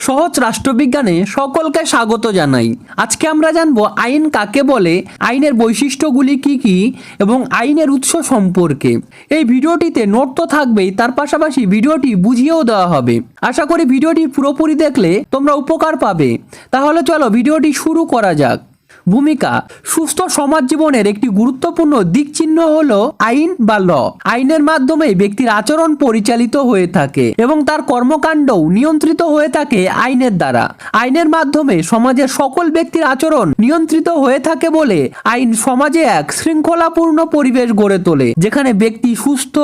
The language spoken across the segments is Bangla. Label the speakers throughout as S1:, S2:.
S1: সহজ রাষ্ট্রবিজ্ঞানে সকলকে স্বাগত জানাই। আজকে আমরা জানব আইন কাকে বলে, আইনের বৈশিষ্ট্যগুলি কি কি, এবং আইনের উৎস সম্পর্কে। এই ভিডিওটিতে নোট তো থাকবেই, তার পাশাপাশি ভিডিওটি বুঝিয়েও দেওয়া হবে। আশা করি ভিডিওটি পুরোপুরি দেখলে তোমরা উপকার পাবে। তাহলে চলো ভিডিওটি শুরু করা যাক। ভূমিকা। সুস্থ সমাজ জীবনের একটি গুরুত্বপূর্ণ দিক চিহ্ন হলো আইন বা ল। আইনের মাধ্যমে ব্যক্তির আচরণ পরিচালিত হয়ে থাকে এবং তার কর্মকাণ্ডও নিয়ন্ত্রিত হয়ে থাকে আইনের দ্বারা। আইনের মাধ্যমে সমাজের সকল ব্যক্তির আচরণ নিয়ন্ত্রিত হয়ে থাকে বলে আইন সমাজে এক শৃঙ্খলাপূর্ণ পরিবেশ গড়ে তোলে, যেখানে ব্যক্তি সুস্থ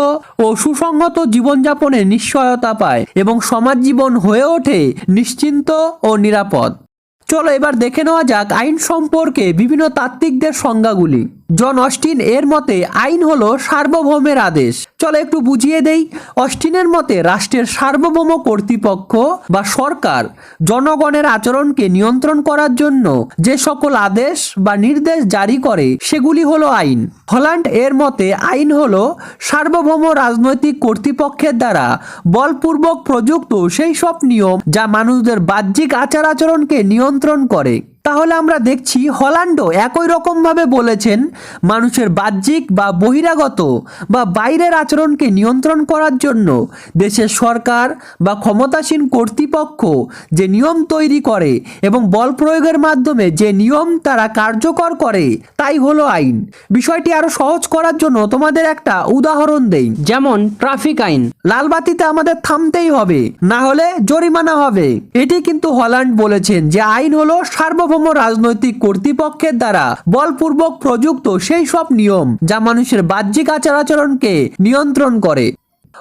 S1: ও সুসংহত জীবনযাপনের নিশ্চয়তা পায় এবং সমাজ জীবন হয়ে ওঠে নিশ্চিন্ত ও নিরাপদ। চলো এবার দেখে নেওয়া যাক আইন সম্পর্কে বিভিন্ন তাত্ত্বিকদের সংজ্ঞাগুলি। জন অস্টিন এর মতে আইন হলো সার্বভৌমের আদেশ। চলো একটু বুঝিয়ে দেই। অস্টিনের মতে রাষ্ট্রের সার্বভৌম কর্তৃপক্ষ বা সরকার জনগণের আচরণকে নিয়ন্ত্রণ করার জন্য যে সকল আদেশ বা নির্দেশ জারি করে, সেগুলি হলো আইন। হল্যান্ড এর মতে আইন হলো সার্বভৌম রাজনৈতিক কর্তৃপক্ষের দ্বারা বলপূর্বক প্রযুক্ত সেই সব নিয়ম যা মানুষদের বাহ্যিক আচার আচরণকে নিয়ন্ত্রণ করে। তাহলে আমরা দেখছি হল্যান্ডও একই রকমভাবে বলেছেন মানুষের বাহ্যিক বা বহিরাগত বা বাইরের আচরণকে নিয়ন্ত্রণ করার জন্য দেশের সরকার বা ক্ষমতাসীন কর্তৃপক্ষ যে নিয়ম তৈরি করে এবং বল প্রয়োগের মাধ্যমে যে নিয়ম তারা কার্যকর করে, তাই হলো আইন। বিষয়টি আরও সহজ করার জন্য তোমাদের একটা উদাহরণ দেই। যেমন ট্রাফিক আইন। লাল বাতিতে আমাদের থামতেই হবে, না হলে জরিমানা হবে। এটি কিন্তু হল্যান্ড বলেছেন যে আইন হলো সার্বভৌম রাজনৈতিক কর্তৃপক্ষের দ্বারা বলপূর্বক প্রযুক্ত সেই সব নিয়ম যা মানুষের বাহ্যিক আচার আচরণকে নিয়ন্ত্রণ করে।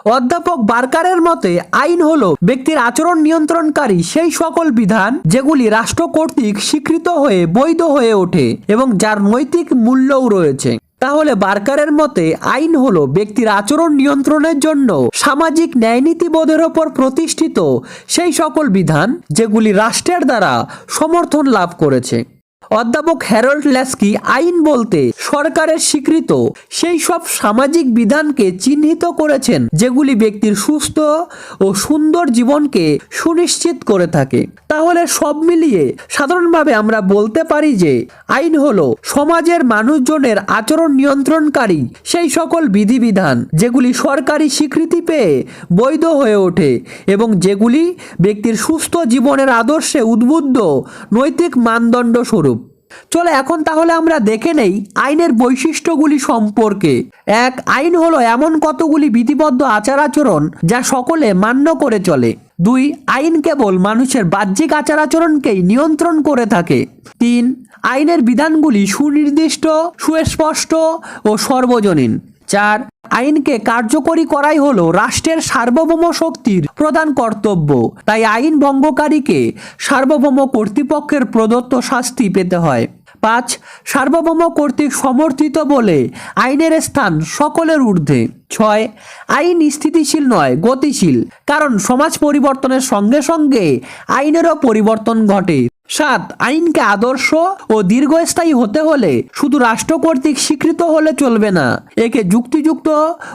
S1: অধ্যাপক বার্কারের মতে, আইন হল ব্যক্তির আচরণ নিয়ন্ত্রণকারী সেই সকল বিধান যেগুলি রাষ্ট্র কর্তৃক স্বীকৃত হয়ে বৈধ হয়ে ওঠে এবং যার নৈতিক মূল্যও রয়েছে। তাহলে বার্কারের মতে, আইন হলো ব্যক্তির আচরণ নিয়ন্ত্রণের জন্য সামাজিক ন্যায়নীতিবোধের ওপর প্রতিষ্ঠিত সেই সকল বিধান যেগুলি রাষ্ট্রের দ্বারা সমর্থন লাভ করেছে। অধ্যাপক হ্যারল্ড ল্যাস্কি আইন বলতে সরকারের স্বীকৃত। সেই সব সামাজিক বিধানকে চিহ্নিত করেছেন, যেগুলি ব্যক্তির সুস্থ ও সুন্দর জীবনকে সুনিশ্চিত করে থাকে। তাহলে সব মিলিয়ে সাধারণভাবে আমরা বলতে পারি যে, আইন হলো সমাজের মানুষজনের আচরণ নিয়ন্ত্রণকারী সেই সকল বিধিবিধান, যেগুলি সরকারি স্বীকৃতি পেয়ে বৈধ হয়ে ওঠে এবং যেগুলি ব্যক্তির সুস্থ জীবনের আদর্শে উদ্বুদ্ধ নৈতিক মানদণ্ড স্বরূপ। চলো এখন তাহলে আমরা দেখে নেই আইনের বৈশিষ্ট্যগুলি সম্পর্কে। এক, আইন হলো এমন কতগুলি বিধিবদ্ধ আচার আচরণ যা সকলে মান্য করে চলে। দুই, আইন কেবল মানুষের বাহ্যিক আচার আচরণকেই নিয়ন্ত্রণ করে থাকে। তিন, আইনের বিধানগুলি সুনির্দিষ্ট, সুস্পষ্ট ও সর্বজনীন। চার, আইনকে কার্যকরী করাই হলো রাষ্ট্রের সার্বভৌম শক্তির প্রধান কর্তব্য। তাই আইন ভঙ্গকারীকে সার্বভৌম কর্তৃপক্ষের প্রদত্ত শাস্তি পেতে হয়। পাঁচ, সার্বভৌম কর্তৃক সমর্থিত বলে আইনের স্থান সকলের ঊর্ধ্বে। ছয়, আইন স্থিতিশীল নয়, গতিশীল। কারণ সমাজ পরিবর্তনের সঙ্গে সঙ্গে আইনেরও পরিবর্তন ঘটে। সাত, আইনকে আদর্শ ও দীর্ঘস্থায়ী হতে হলে শুধু রাষ্ট্র কর্তৃক স্বীকৃত হলে চলবে না। একে যুক্তিযুক্ত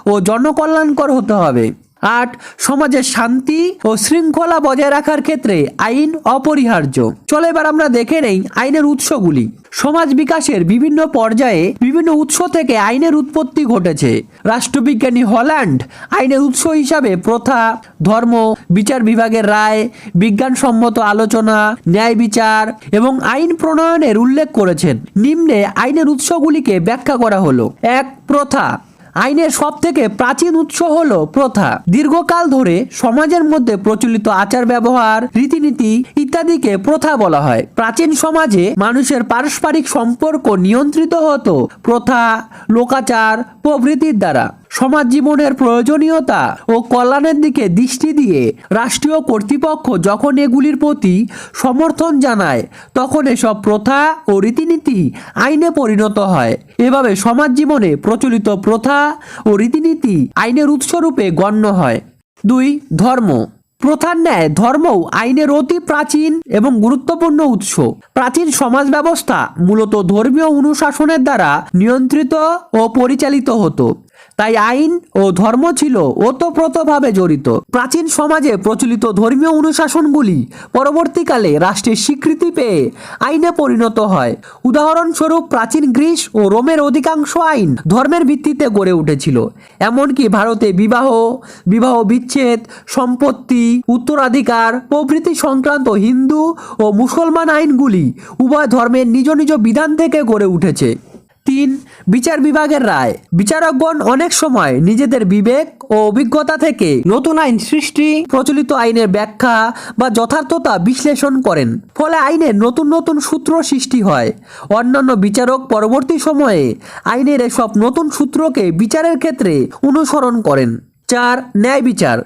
S1: ও জনকল্যাণকর হতে হবে। আট, সমাজের শান্তি ও শৃঙ্খলা বজায় রাখার ক্ষেত্রে আইন অপরিহার্য। চলো এবার আমরা দেখে নেই আইনের উৎসগুলি। সমাজ বিকাশের বিভিন্ন পর্যায়ে বিভিন্ন উৎস থেকে আইনের উৎপত্তি ঘটেছে। রাষ্ট্রবিজ্ঞানী হল্যান্ড আইনের উৎস হিসাবে প্রথা, ধর্ম, বিচার বিভাগের রায়, বিজ্ঞানসম্মত আলোচনা, ন্যায় বিচার এবং আইন প্রণয়নের উল্লেখ করেছেন। নিম্নে আইনের উৎসগুলিকে ব্যাখ্যা করা হলো। এক, প্রথা আইনের সব থেকে প্রাচীন উৎস হলো প্রথা। দীর্ঘকাল ধরে সমাজের মধ্যে প্রচলিত আচার ব্যবহার, রীতিনীতি ইত্যাদিকে প্রথা বলা হয়। প্রাচীন সমাজে মানুষের পারস্পরিক সম্পর্ক নিয়ন্ত্রিত হতো প্রথা, লোকাচার প্রভৃতির দ্বারা। সমাজ জীবনের প্রয়োজনীয়তা ও কল্যাণের দিকে দৃষ্টি দিয়ে রাষ্ট্রীয় কর্তৃপক্ষ যখন এগুলির প্রতি সমর্থন জানায়, তখন এসব প্রথা ও রীতিনীতি আইনে পরিণত হয়। এভাবে সমাজ জীবনে প্রচলিত প্রথা ও রীতিনীতি আইনের উৎসরূপে গণ্য হয়। দুই, ধর্ম। প্রথার ন্যায় ধর্মও আইনের অতি প্রাচীন এবং গুরুত্বপূর্ণ উৎস। প্রাচীন সমাজ ব্যবস্থা মূলত ধর্মীয় অনুশাসনের দ্বারা নিয়ন্ত্রিত ও পরিচালিত হতো। তাই আইন ও ধর্ম ছিল ওতপ্রোতভাবে জড়িত। প্রাচীন সমাজে প্রচলিত ধর্মীয় অনুশাসনগুলি পরবর্তীকালে রাষ্ট্রের স্বীকৃতি পেয়ে আইনে পরিণত হয়। উদাহরণস্বরূপ প্রাচীন গ্রিস ও রোমের অধিকাংশ আইন ধর্মের ভিত্তিতে গড়ে উঠেছিল। এমনকি ভারতে বিবাহ বিবাহ বিচ্ছেদ, সম্পত্তি, উত্তরাধিকার, প্রভৃতি সংক্রান্ত হিন্দু ও মুসলমান আইনগুলি উভয় ধর্মের নিজ নিজ বিধান থেকে গড়ে উঠেছে। তিন, বিচার বিভাগের রায়। বিচারকগণ অনেক সময় নিজেদের বিবেক ও অভিজ্ঞতা থেকে নতুন আইন সৃষ্টি, প্রচলিত আইনের ব্যাখ্যা বা যথার্থতা বিশ্লেষণ করেন। ফলে আইনের নতুন নতুন সূত্র সৃষ্টি হয়। অন্যান্য বিচারক পরবর্তী সময়ে আইনের এসব নতুন সূত্রকে বিচারের ক্ষেত্রে অনুসরণ করেন। চার ন্যায় বিচার,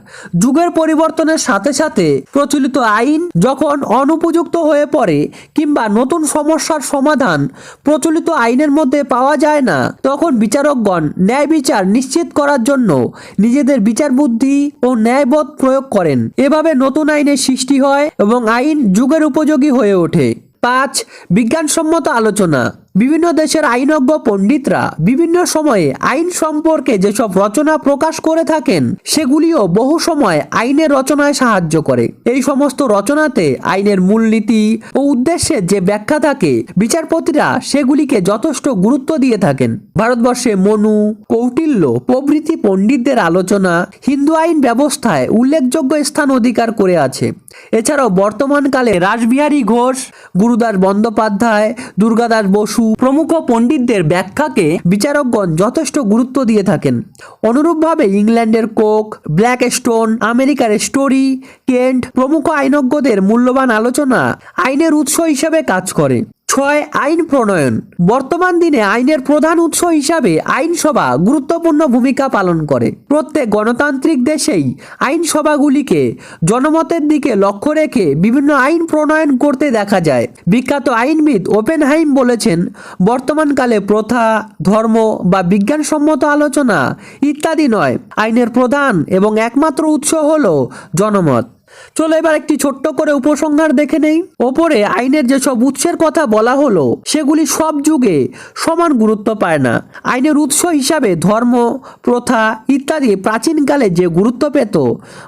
S1: যুগের পরিবর্তনের সাথে সাথে প্রচলিত আইন যখন অনুপযুক্ত হয়ে পড়ে কিংবা নতুন সমস্যার সমাধান প্রচলিত আইনের মধ্যে পাওয়া যায় না, তখন বিচারকগণ ন্যায় বিচার নিশ্চিত করার জন্য নিজেদের বিচার বুদ্ধি ও ন্যায়বোধ প্রয়োগ করেন। এভাবে নতুন আইনের সৃষ্টি হয় এবং আইন যুগের উপযোগী হয়ে ওঠে। পাঁচ, বিজ্ঞানসম্মত আলোচনা। বিভিন্ন দেশের আইনজ্ঞ পণ্ডিতরা বিভিন্ন সময়ে আইন সম্পর্কে যেসব রচনা প্রকাশ করে থাকেন, সেগুলিও বহু সময় আইনের রচনায় সাহায্য করে। এই সমস্ত রচনাতে আইনের মূলনীতি ও উদ্দেশ্যের যে ব্যাখ্যা থাকে, বিচারপতিরা সেগুলিকে যথেষ্ট গুরুত্ব দিয়ে থাকেন। ভারতবর্ষে মনু, কৌটিল্য, প্রভৃতি পণ্ডিতদের আলোচনা হিন্দু আইন ব্যবস্থায় উল্লেখযোগ্য স্থান অধিকার করে আছে। এছাড়াও বর্তমানকালে রাসবিহারী ঘোষ, গুরুদাস বন্দ্যোপাধ্যায়, দুর্গাদাস বসু প্রমুখ পণ্ডিতদের ব্যাখ্যাকে বিচারকগণ যথেষ্ট গুরুত্ব দিয়ে থাকেন। অনুরূপভাবে ইংল্যান্ডের কোক ব্ল্যাক স্টোন আমেরিকার স্টোরি, কেন্ট প্রমুখ আইনজ্ঞদের মূল্যবান আলোচনা আইনের উৎস হিসেবে কাজ করে। ছয় আইন প্রণয়ন। বর্তমান দিনে আইনের প্রধান উৎস হিসাবে আইনসভা গুরুত্বপূর্ণ ভূমিকা পালন করে। প্রত্যেক গণতান্ত্রিক দেশেই আইনসভাগুলিকে জনমতের দিকে লক্ষ্য রেখে বিভিন্ন আইন প্রণয়ন করতে দেখা যায়। বিখ্যাত আইনবিদ ওপেনহাইম বলেছেন, বর্তমানকালে প্রথা, ধর্ম বা বিজ্ঞানসম্মত আলোচনা ইত্যাদি নয়। আইনের প্রধান এবং একমাত্র উৎস হল জনমত। চলো এবার একটি ছোট্ট করে উপসংহার দেখে নেই। ওপরে আইনের যেসব উৎসের কথা বলা হলো, সেগুলি সব যুগে সমান গুরুত্ব পায় না। আইনের উৎস হিসাবে ধর্ম, প্রথা ইত্যাদি প্রাচীনকালে যে গুরুত্ব পেত,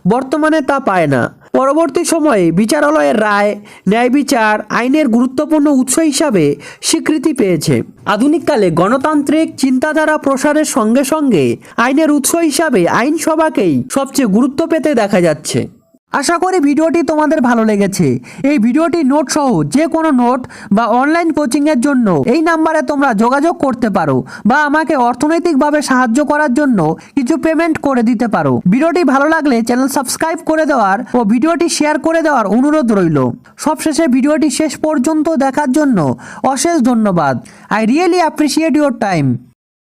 S1: বর্তমানে তা পায় না। পরবর্তী সময়ে বিচারালয়ের রায়, ন্যায় বিচার আইনের গুরুত্বপূর্ণ উৎস হিসাবে স্বীকৃতি পেয়েছে। আধুনিককালে গণতান্ত্রিক চিন্তাধারা প্রসারের সঙ্গে সঙ্গে আইনের উৎস হিসাবে আইনসভাকেই সবচেয়ে গুরুত্ব পেতে দেখা যাচ্ছে। আশা করি ভিডিওটি তোমাদের ভালো লেগেছে। এই ভিডিওটি নোট সহ যে কোনো নোট বা অনলাইন কোচিংয়ের জন্য এই নাম্বারে তোমরা যোগাযোগ করতে পারো বা আমাকে অর্থনৈতিকভাবে সাহায্য করার জন্য কিছু পেমেন্ট করে দিতে পারো। ভিডিওটি ভালো লাগলে চ্যানেল সাবস্ক্রাইব করে দেওয়ার ও ভিডিওটি শেয়ার করে দেওয়ার অনুরোধ রইল। সবশেষে ভিডিওটি শেষ পর্যন্ত দেখার জন্য অশেষ ধন্যবাদ। I really appreciate your time